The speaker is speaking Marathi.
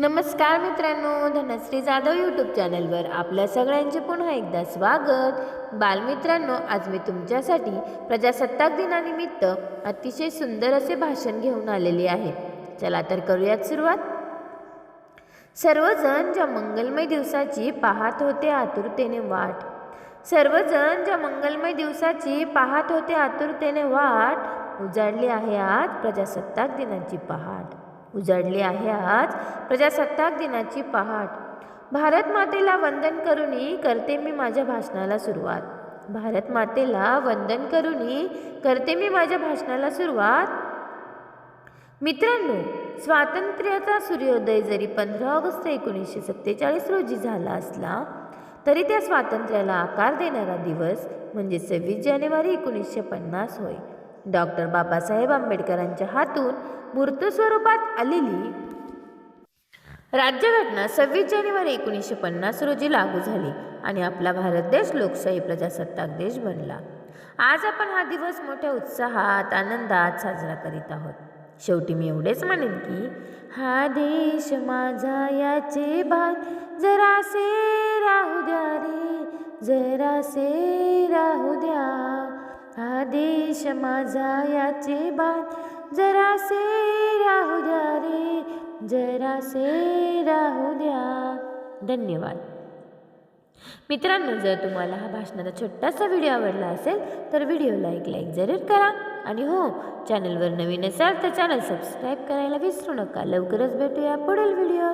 नमस्कार मित्रांनो धनश्री जाधव यूट्यूब चॅनलवर आपल्या सगळ्यांचे पुन्हा एकदा स्वागत. बालमित्रांनो आज मी तुमच्यासाठी प्रजासत्ताक दिनानिमित्त अतिशय सुंदर असे भाषण घेऊन आलेले आहे. चला तर करूयात सुरुवात. सर्वजण ज्या मंगलमय दिवसाची पाहत होते आतुरतेने वाट. सर्वजण ज्या मंगलमय दिवसाची पाहत होते आतुरतेने वाट उजाडली आहे आज प्रजासत्ताक दिनाची पहाट. उजाडली आहे आज प्रजासत्ताक दिनाची पहाट. भारत मातेला वंदन करूनही करते मी माझ्या भाषणाला सुरुवात. भारत मातेला वंदन करूनही करते मी माझ्या भाषणाला सुरुवात. मित्रांनो स्वातंत्र्याचा सूर्योदय जरी पंधरा ऑगस्ट एकोणीसशे सत्तेचाळीस रोजी झाला असला तरी त्या स्वातंत्र्याला आकार देणारा दिवस म्हणजे सव्वीस जानेवारी एकोणीसशे पन्नास होय. डॉक्टर बाबासाहेब आंबेडकरांच्या हातून मूर्त स्वरूपात आलेली राज्यघटना सव्वीस जानेवारी एकोणीसशे पन्नास रोजी लागू झाली आणि आपला भारत देश लोकशाही प्रजासत्ताक देश बनला. आज आपण हा दिवस मोठ्या उत्साहात आनंदात साजरा करीत आहोत. शेवटी मी एवढेच म्हणेन की हा देश माझा याचे भात जरासे राहू द्या रे जरासे राहू द्या. हा देश माझा याचे बात जरासे राहू द्या रे जरासे राहू द्या. धन्यवाद. मित्रांनो जर तुम्हाला हा भाषणाचा छोटासा व्हिडिओ आवडला असेल तर व्हिडिओला एक लाईक जरूर करा. आणि हो चॅनलवर नवीन असाल तर चॅनल सबस्क्राईब करायला विसरू नका. लवकरच भेटूया पुढील व्हिडिओ